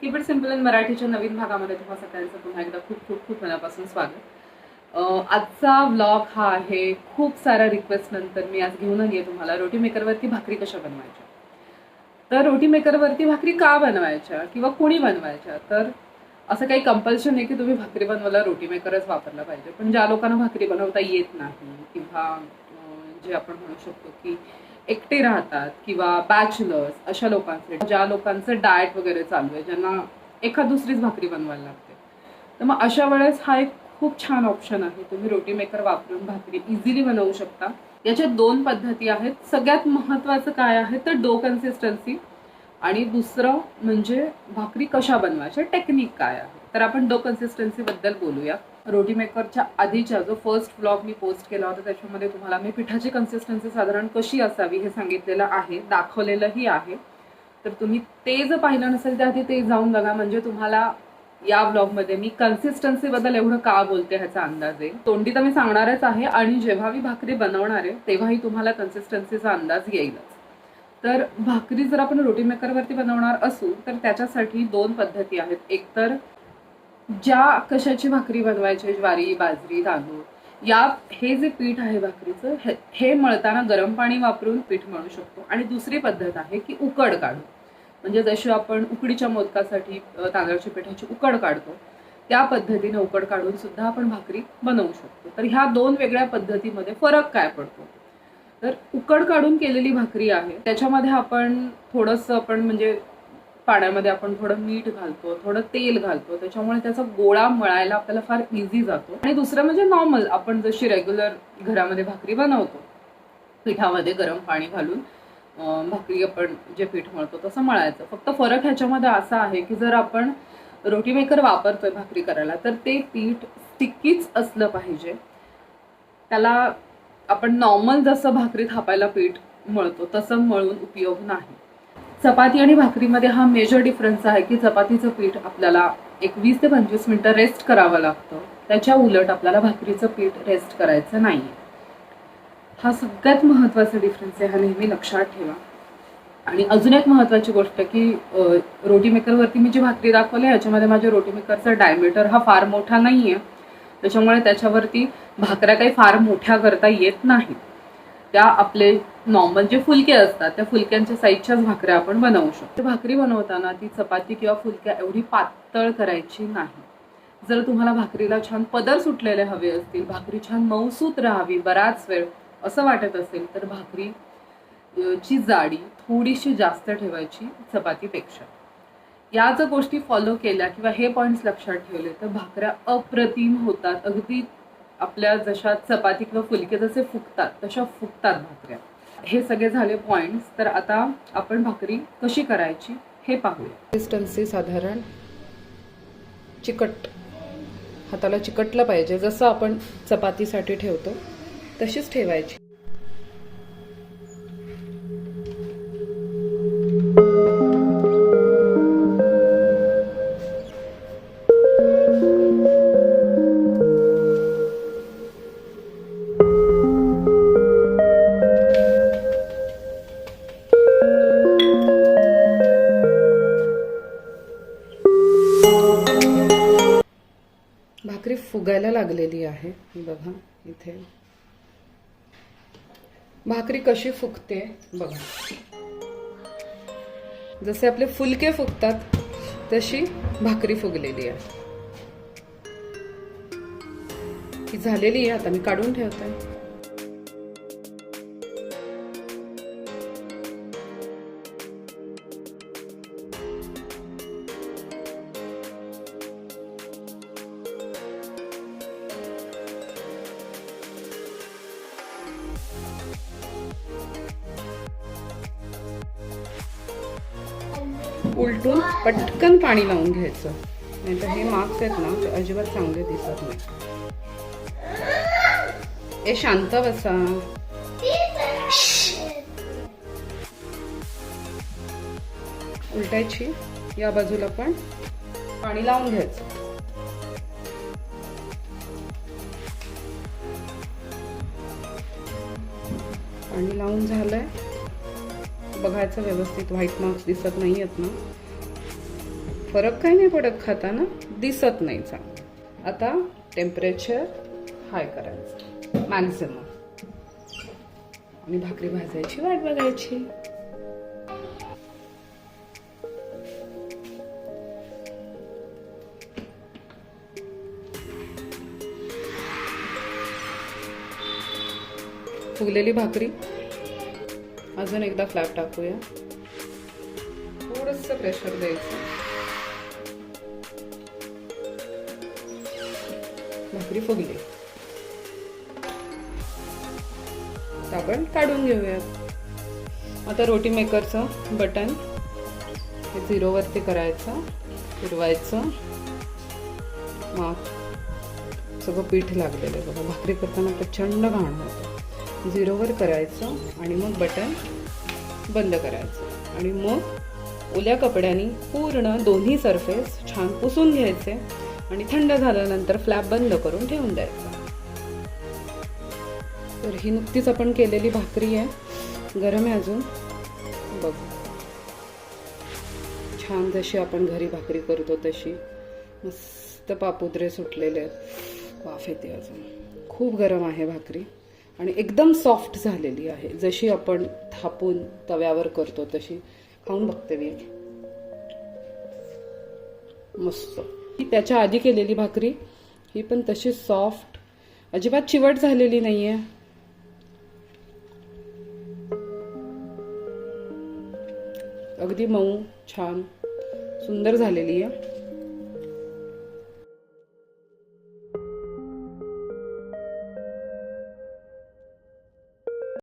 Keep it simple in मराठीच्या नवीन भागामध्ये तुम्हा सगळ्यांचं पुन्हा एकदा खूप खूप खूप मनापासून स्वागत. आजचा व्लॉग हा आहे खूप साऱ्या रिक्वेस्ट नंतर मी आज घेऊन आली आहे तुम्हाला. रोटी मेकरवरती भाकरी कशा बनवायच्या? तर रोटी मेकरवरती भाकरी का बनवायच्या किंवा कोणी बनवायच्या? तर असं काही कंपल्शन आहे की तुम्ही भाकरी बनवायला रोटी मेकरच वापरला पाहिजे. पण ज्या लोकांना भाकरी बनवता येत नाही किंवा जे आपण म्हणू शकतो की एकटे राहतात किंवा बॅचलर्स अशा लोकांचे ज्या लोकांचं डाएट वगैरे चालू आहे ज्यांना एखाद दुसरीच भाकरी बनवायला लागते. तर मग अशा वेळेस हा एक खूप छान ऑप्शन आहे. तुम्ही रोटी मेकर वापरून भाकरी इझिली बनवू शकता. याच्या दोन पद्धती आहेत. सगळ्यात महत्त्वाचं काय आहे तर डो कन्सिस्टन्सी आणि दुसरं म्हणजे भाकरी कशा बनवायच्या टेक्निक काय आहे. तर आपण डो कन्सिस्टन्सीबद्दल बोलूया. रोटी मेकरच्या आधीचा जो फर्स्ट ब्लॉग मी पोस्ट केला होता त्याच्यामध्ये तुम्हाला मी पिठाची कन्सिस्टन्सी साधारण कशी असावी हे सांगितलेलं आहे दाखवलेलंही आहे. तर तुम्ही ते जर पाहिलं नसेल तर आधी ते जाऊन बघा. म्हणजे तुम्हाला या ब्लॉगमध्ये मी कन्सिस्टन्सीबद्दल एवढं का बोलते ह्याचा अंदाज? येईल तोंडी तर मी सांगणारच आहे आणि जेव्हा मी भाकरी बनवणार आहे तेव्हाही तुम्हाला कन्सिस्टन्सीचा अंदाज येईलच. तर भाकरी जर आपण रोटी मेकरवरती बनवणार असू तर त्याच्यासाठी दोन पद्धती आहेत. एकतर ज्या कशाची भाकरी बनवायची ज्वारी बाजरी तांदूळ या हे जे पीठ आहे भाकरीचं हे- हे मळताना गरम पाणी वापरून पीठ मळू शकतो. आणि दुसरी पद्धत आहे की उकड काढू म्हणजे जशी आपण उकडीच्या मोदकासाठी तांदळाच्या पिठाची उकड काढतो त्या पद्धतीने उकड काढून सुद्धा आपण भाकरी बनवू शकतो. तर ह्या दोन वेगळ्या पद्धतीमध्ये फरक काय पडतो? तर उकड काढून केलेली भाकरी आहे. त्याच्यामध्ये आपण थोडंसं आपण म्हणजे पाण्यामध्ये आपण थोडं मीठ घालतो थोडं तेल घालतो त्याच्यामुळे त्याचा गोळा मळायला आपल्याला फार इझी जातो. आणि दुसरं म्हणजे नॉर्मल आपण जशी रेग्युलर घरामध्ये भाकरी बनवतो पिठामध्ये गरम पाणी घालून भाकरी आपण जे पीठ मळतो तसं मळायचं. फक्त फरक ह्याच्यामध्ये असा आहे की जर आपण रोटी मेकर वापरतोय भाकरी करायला तर ते पीठ स्टिकीच असलं पाहिजे. त्याला आपण नॉर्मल जसं भाकरी थापायला पीठ मळतो तसं मळून उपयोग नाही. चपाती आणि भाकरीमध्ये हा मेजर डिफरन्स आहे की चपातीचं पीठ आपल्याला एक वीस ते पंचवीस मिनटं रेस्ट करावं लागतं. त्याच्या उलट आपल्याला भाकरीचं पीठ रेस्ट करायचं नाही हा सगळ्यात महत्त्वाचा डिफरन्स आहे हा नेहमी लक्षात ठेवा. आणि अजून एक महत्त्वाची गोष्ट की रोटी मेकरवरती मी जी भाकरी दाखवली याच्यामध्ये माझ्या रोटी मेकरचा डायमीटर हा फार मोठा नाही आहे त्याच्यामुळे त्याच्यावरती भाकऱ्या काही फार मोठ्या करता येत नाहीत. त्या आपले नॉर्मल जे फुलके असतात त्या फुलक्यांच्या साईजच्याच भाकऱ्या आपण बनवू शकतो. भाकरी बनवताना ती चपाती किंवा फुलक्या एवढी पातळ करायची नाही. जर तुम्हाला भाकरीला छान पदर सुटलेले हवे असतील भाकरी छान मऊसूत राहावी बराच वेळ असं वाटत असेल तर भाकरी ची जाडी थोडीशी जास्त ठेवायची चपातीपेक्षा. या जर गोष्टी फॉलो केल्या किंवा हे पॉईंट्स लक्षात ठेवले तर भाकऱ्या अप्रतिम होतात. अगदी आपल्या जशा चपाती किंवा फुलके जसे फुकतात तशा फुकतात भाकऱ्या. हे सगळे झाले पॉईंट्स तर आता आपण भाकरी कशी करायची हे पाहूया. कन्सिस्टन्सी साधारण चिकट. हाताला चिकटलं पाहिजे. जसं आपण चपातीसाठी ठेवतो तशीच ठेवायची. भाकरी फुगायला लागलेली आहे. बघा इथे. भाकरी कशी फुगते बघा. जसे आपले फुलके फुगतात तशी भाकरी फुगलेली आहे. ही झालेली आहे आता मी काढून ठेवते. उलटून पटकन पाणी लावून घ्यायचं. नाही तर हे मार्क्स आहेत ना ते अजिबात चांगले दिसत नाही ए शांत बसा. उलटायची या बाजूला पण पाणी लावून घ्यायचं. पाणी लावून झालंय. बघायचं व्यवस्थित व्हाईट मार्क्स दिसत नाही आहेत ना. फरक काही नाही पडत खाताना दिसत नाही चा. आता टेम्परेचर हाय करायचं. मॅक्झिमम आणि भाकरी भाजायची वाट बघायची. फुगलेली भाकरी. अजून एकदा फ्लॅप टाकूया. थोडस प्रेशर द्यायचं. भाकरी फुगली. आपण काढून घेऊयात. आता रोटी मेकरचं बटन हे झिरोवरती करायचं फिरवायचं. मग सगळं पीठ लागलेलं आहे बघा. भाकरी करताना प्रचंड घाण होतं. झिरोवर करायचं आणि मग बटन बंद करायचं. आणि मग ओल्या कपड्यांनी पूर्ण दोन्ही सरफेस छान पुसून घ्यायचे आणि थंड झाल्यानंतर फ्लॅप बंद करून ठेवून द्यायचं. तर ही नुकतीच आपण केलेली भाकरी आहे. गरम आहे अजून. बघू. छान जशी आपण घरी भाकरी करतो तशी. मस्त पापुद्रे सुटलेले आहेत. वाफ येते अजून. खूप गरम आहे भाकरी. आणि एकदम सॉफ्ट झालेली आहे. जशी आपण थापून तव्यावर करतो तशी. खाऊन बघते मी. मस्त. ही त्याच्या आधी केलेली भाकरी ही पण तशी सॉफ्ट अजिबात चिवट झालेली नाहीये. अगदी मऊ छान सुंदर झालेली आहे.